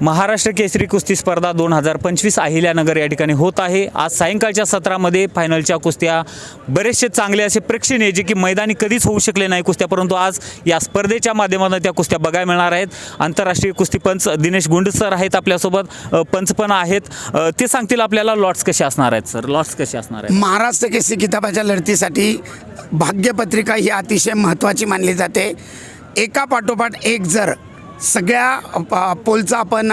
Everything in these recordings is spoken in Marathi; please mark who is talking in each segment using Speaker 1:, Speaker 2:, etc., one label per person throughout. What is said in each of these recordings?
Speaker 1: महाराष्ट्र केसरी कुस्ती स्पर्धा दोन हजार पंचवीस अहिल्यानगर या ठिकाणी होत आहे. आज सायंकाळच्या सत्रामध्ये फायनलच्या कुस्त्या बरेचसे चांगले असे प्रेक्षणीय जे की मैदानी कधीच होऊ शकले नाही कुस्त्या परंतु आज या स्पर्धेच्या माध्यमातून त्या कुस्त्या बघायला मिळणार आहेत. आंतरराष्ट्रीय कुस्ती पंच दिनेश गुंड सर आहेत आपल्यासोबत. पंच पण आहेत. ते सांगतील आपल्याला लॉट्स कसे असणार आहेत सर लॉट्स कसे असणार आहेत?
Speaker 2: महाराष्ट्र केसरी किताबाच्या लढतीसाठी भाग्यपत्रिका ही अतिशय महत्त्वाची मानली जाते. एका पाठोपाठ एक जर सगळ्या प- पोलचं आपण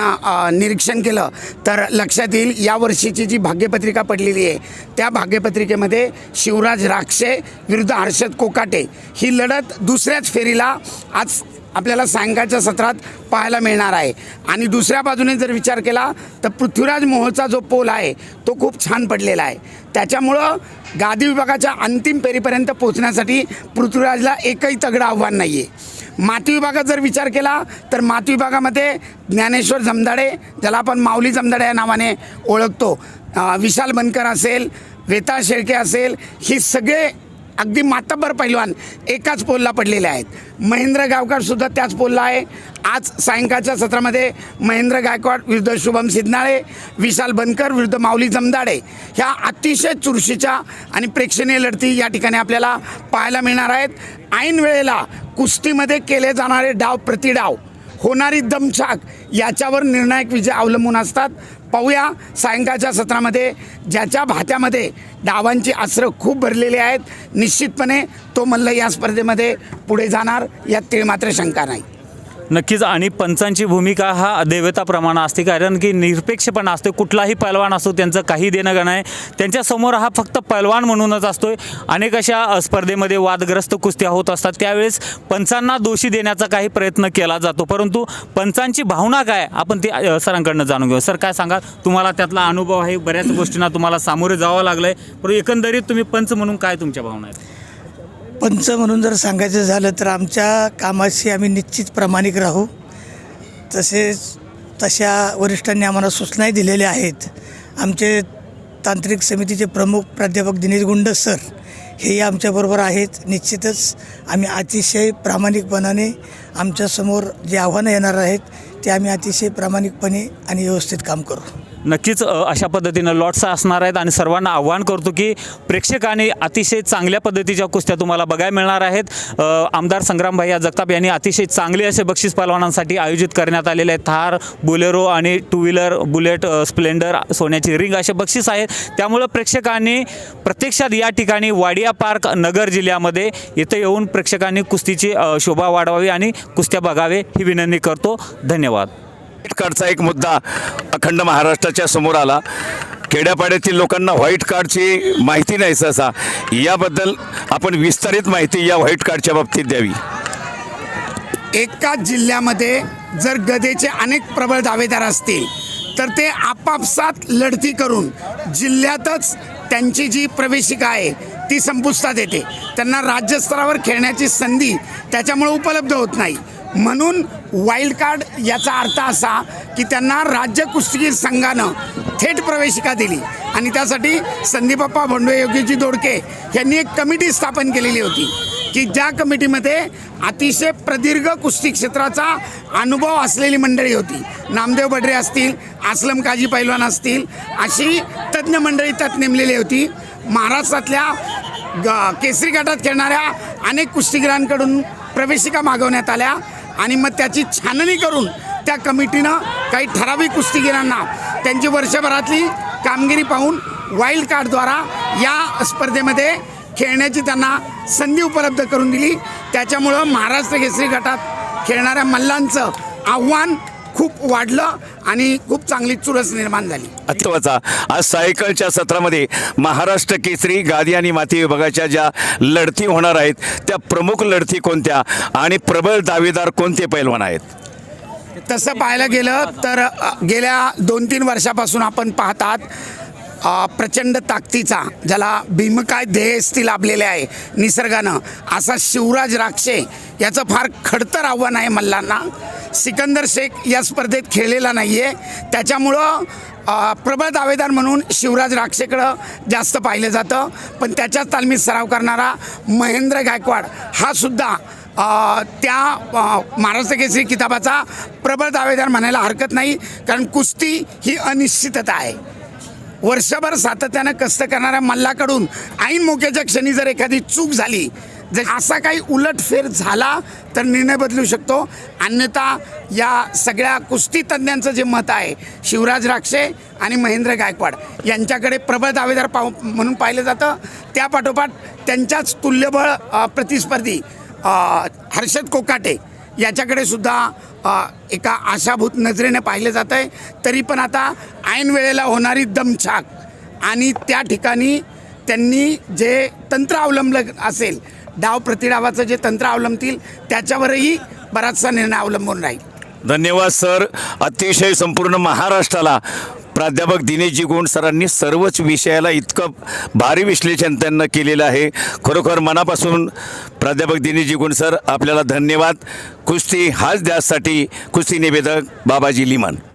Speaker 2: निरीक्षण केलं तर लक्षात येईल या वर्षीची जी भाग्यपत्रिका पडलेली आहे त्या भाग्यपत्रिकेमध्ये शिवराज राक्षे विरुद्ध हर्षद कोकाटे ही लढत दुसऱ्याच फेरीला आज आपल्याला सायंकाळच्या सत्रात पाहायला मिळणार आहे. आणि दुसऱ्या बाजूने जर विचार केला तर पृथ्वीराज मोहोळचा जो पोल आहे तो खूप छान पडलेला आहे. त्याच्यामुळं गादी विभागाच्या अंतिम फेरीपर्यंत पोहोचण्यासाठी पृथ्वीराजला एकही तगडं आव्हान नाही आहे माती विभागात जर विचार केला तर माती विभागामध्ये ज्ञानेश्वर जमदाडे ज्याला आपण माऊली जमदाडे या नावाने ओळखतो. विशाल बनकर असेल वेताळ शेळके असेल ही सगळे अगदी मातब्बर पैलवान एकाच पोलला पडलेले आहेत. महेंद्र गावकरसुद्धा त्याच पोलला आहे. आज सायंकाळच्या सत्रामध्ये महेंद्र गायकवाड विरुद्ध शुभम सिद्धनाळे विशाल बनकर विरुद्ध माऊली जमदाडे ह्या अतिशय चुरशीच्या आणि प्रेक्षणीय लढती या ठिकाणी आपल्याला पाहायला मिळणार आहेत. ऐन वेळेला कुस्तीमध्ये केले जाणारे डाव प्रतिडाव होणारी दमछाक याच्यावर निर्णायक विजय अवलंबून असतात. पाहूया सायंकाळच्या सत्रामध्ये ज्याच्या भात्यामध्ये डावांची अस्त्र खूप भरलेली आहेत. निश्चितपणे तो मल्ल या स्पर्धेमध्ये पुढे जाणार यात ते मात्र शंका नाही.
Speaker 1: नक्कीच. आणि पंचांची भूमिका हा देवताप्रमाणे असते. कारण की निरपेक्षपणा असतो कुठलाही पैलवान असतो त्यांचं काही देणं घेणं आहे त्यांच्यासमोर हा फक्त पैलवान म्हणूनच असतो अनेक अशा स्पर्धेमध्ये वादग्रस्त कुस्त्या होत असतात. त्यावेळेस पंचांना दोषी देण्याचा काही प्रयत्न केला जातो. परंतु पंचांची भावना काय? आपण ते सरांकडनं जाणून घेऊ. सर काय सांगा तुम्हाला त्यातला अनुभव आहे. बऱ्याच गोष्टींना तुम्हाला सामोरे जावं लागलं आहे पण एकंदरीत तुम्ही पंच म्हणून काय तुमच्या भावना आहेत?
Speaker 3: पंच म्हणून जर सांगायचं झालं तर आमच्या कामाशी आम्ही निश्चित प्रामाणिक राहू. तसेच तशा वरिष्ठांनी आम्हाला सूचनाही दिलेल्या आहेत. आमचे तांत्रिक समितीचे प्रमुख प्राध्यापक दिनेश गुंड सर हेही आमच्याबरोबर आहेत. निश्चितच आम्ही अतिशय प्रामाणिकपणाने आमच्यासमोर जे आव्हानं येणार आहेत ते आम्ही अतिशय प्रामाणिकपणे आणि व्यवस्थित काम करू.
Speaker 1: नक्कीच अशा पद्धतीनं लॉट्स असणार आहेत आणि सर्वांना आव्हान करतो की प्रेक्षकांनी अतिशय चांगल्या पद्धतीच्या कुस्त्या तुम्हाला बघायला मिळणार आहेत. आमदार संग्रामभाई या जगताप यांनी अतिशय चांगले असे बक्षीस पालवानांसाठी आयोजित करण्यात आलेले आहेत. थार बुलेरो आणि टू व्हीलर बुलेट स्प्लेंडर सोन्याची रिंग असे बक्षीस आहेत. त्यामुळं प्रेक्षकांनी प्रत्यक्षात या ठिकाणी वाडिया पार्क नगर जिल्ह्यामध्ये इथं येऊन प्रेक्षकांनी कुस्तीची शोभा वाढवावी आणि कुस्त्या बघावे ही विनंती करतो. धन्यवाद.
Speaker 4: व्हाईट कार्डचा एक मुद्दा अखंड महाराष्ट्राच्या समोर आला. खेड्यापाड्यातील लोकांना व्हाईट कार्डची माहिती नाही सहसा. याबद्दल आपण विस्तारित माहिती या व्हाईट कार्डच्या बाबतीत द्यावी.
Speaker 2: एकाच जिल्ह्यामध्ये जर गदेचे अनेक प्रबळ दावेदार असतील तर ते आपापसात लढती करून जिल्ह्यातच त्यांची जी प्रवेशिका आहे ती संपुष्टात येते. त्यांना राज्यस्तरावर खेळण्याची संधी त्याच्यामुळे उपलब्ध होत नाही. म्हणून वाईल्ड कार्ड याचा अर्थ असा की त्यांना राज्य कुस्तीगीर संघानं थेट प्रवेशिका दिली. आणि त्यासाठी संदीपप्पा भोंडवे योगीजी दोडके यांनी एक कमिटी स्थापन केलेली होती की ज्या कमिटीमध्ये अतिशय प्रदीर्घ कुस्ती क्षेत्राचा अनुभव असलेली मंडळी होती. नामदेव बडरे असतील आसलम काजी पैलवान असतील अशी तज्ज्ञ मंडळी त्यात नेमलेली होती. महाराष्ट्रातल्या ग केसरी गटात खेळणाऱ्या अनेक कुस्तीगिरांकडून प्रवेशिका मागवण्यात आल्या. आणि मग त्याची छाननी करून त्या कमिटीनं काही ठराविक कुस्तीगिरांना त्यांची वर्षभरातली कामगिरी पाहून वाईल्ड कार्डद्वारा या स्पर्धेमध्ये खेळण्याची त्यांना संधी उपलब्ध करून दिली. त्याच्यामुळं महाराष्ट्र केसरी गटात खेळणाऱ्या मल्लांचं आव्हान खूप वाढलं आणि खूप चांगली चुरस निर्माण झाली.
Speaker 4: महत्त्वाचा आज सायकलच्या सत्रामध्ये महाराष्ट्र केसरी गादी आणि माती विभागाच्या ज्या लढती होणार आहेत त्या प्रमुख लढती कोणत्या आणि प्रबळ दावेदार कोणते पैलवान आहेत?
Speaker 2: तसं पाहायला गेलं तर गेल्या दोन तीन वर्षापासून आपण पाहतात प्रचंड ताकदीचा ज्याला भीमकाय ध्येयस्थी लाभलेले आहे निसर्गानं असा शिवराज राक्षे याचं फार खडतर आव्हान आहे मल्लांना. सिकंदर शेख या स्पर्धेत खेळलेला नाही आहे त्याच्यामुळं प्रबळ दावेदार म्हणून शिवराज राक्षेकडं जास्त पाहिलं जातं. पण त्याच्याच तालमीत सराव करणारा महेंद्र गायकवाड हा सुद्धा त्या महाराष्ट्र केसरी किताबाचा प्रबळ दावेदार म्हणायला हरकत नाही. कारण कुस्ती ही अनिश्चितता आहे. वर्षभर सातत्यानं कष्ट करणाऱ्या मल्लाकडून ऐन मोक्याच्या क्षणी जर एखादी चूक झाली जर असा काही उलटफेर झाला तर निर्णय बदलू शकतो. अन्यथा या सगळ्या कुस्ती तज्ज्ञांचं जे मत आहे शिवराज राक्षे आणि महेंद्र गायकवाड यांच्याकडे प्रबळ दावेदार पाहू म्हणून पाहिलं जातं. त्यापाठोपाठ त्यांच्याच तुल्यबळ प्रतिस्पर्धी हर्षद कोकाटे याच्याकडे सुद्धा एका आशाभूत नजरेने पाहिलं जातं आहे तरी पण आता ऐन वेळेला होणारी दमछाक आणि त्या ठिकाणी त्यांनी जे तंत्र अवलंबलं असेल डाव प्रतिडावाचं जे तंत्र अवलंबतील त्याच्यावरही बराचसा निर्णय अवलंबून राहील.
Speaker 4: धन्यवाद सर. अतिशय संपूर्ण महाराष्ट्राला प्राध्यापक दिनेशजी गोंड सरांनी सर्वच विषयाला इतकं भारी विश्लेषण त्यांना केलेलं आहे. खरोखर मनापासून प्राध्यापक दिनेशजी गोंड सर आपल्याला धन्यवाद. कुस्ती हाच द्यासाठी कुस्ती निवेदक बाबाजी लिमन.